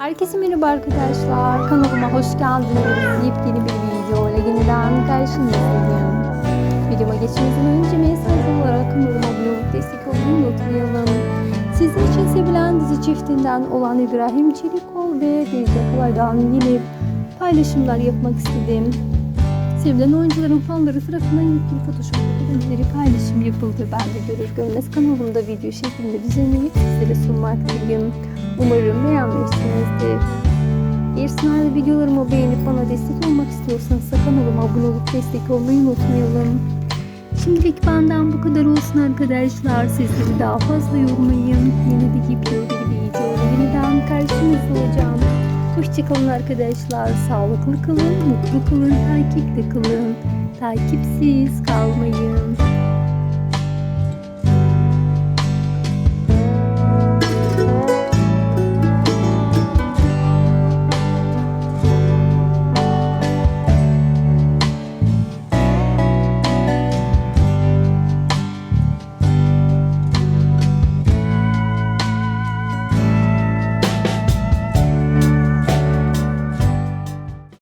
Herkese merhaba arkadaşlar. Kanalıma hoş geldiniz. Yepyeni bir video ile yeniden karşınızdayım. Videoma geçmeden önce mesaj olarak kanalıma abone destek olmayı unutmayalım. Sizin için sevilen dizi çiftinden olan İbrahim Çelikol ve Deniz Akalay'dan yeni paylaşımlar yapmak istedim. Sevilen oyuncuların fanları tarafından yetkili Photoshop görüntüleri paylaşım yapıldı. Ben de görür görmez kanalımda video şeklinde düzenleyip sizlere sunmaktayım. Umarım beğenmişsinizdir. Eğer sizler videolarımı beğenip bana destek olmak istiyorsanız da kanalıma abone olup destek olmayı unutmayalım. Şimdilik benden bu kadar olsun arkadaşlar. Sizleri daha fazla yormayın. Yeni bir bir videoyla yeniden karşınızda olacağım. Hoşçakalın arkadaşlar. Sağlıklı kalın, mutlu kalın, takipte kalın. Takipsiz kalmayın.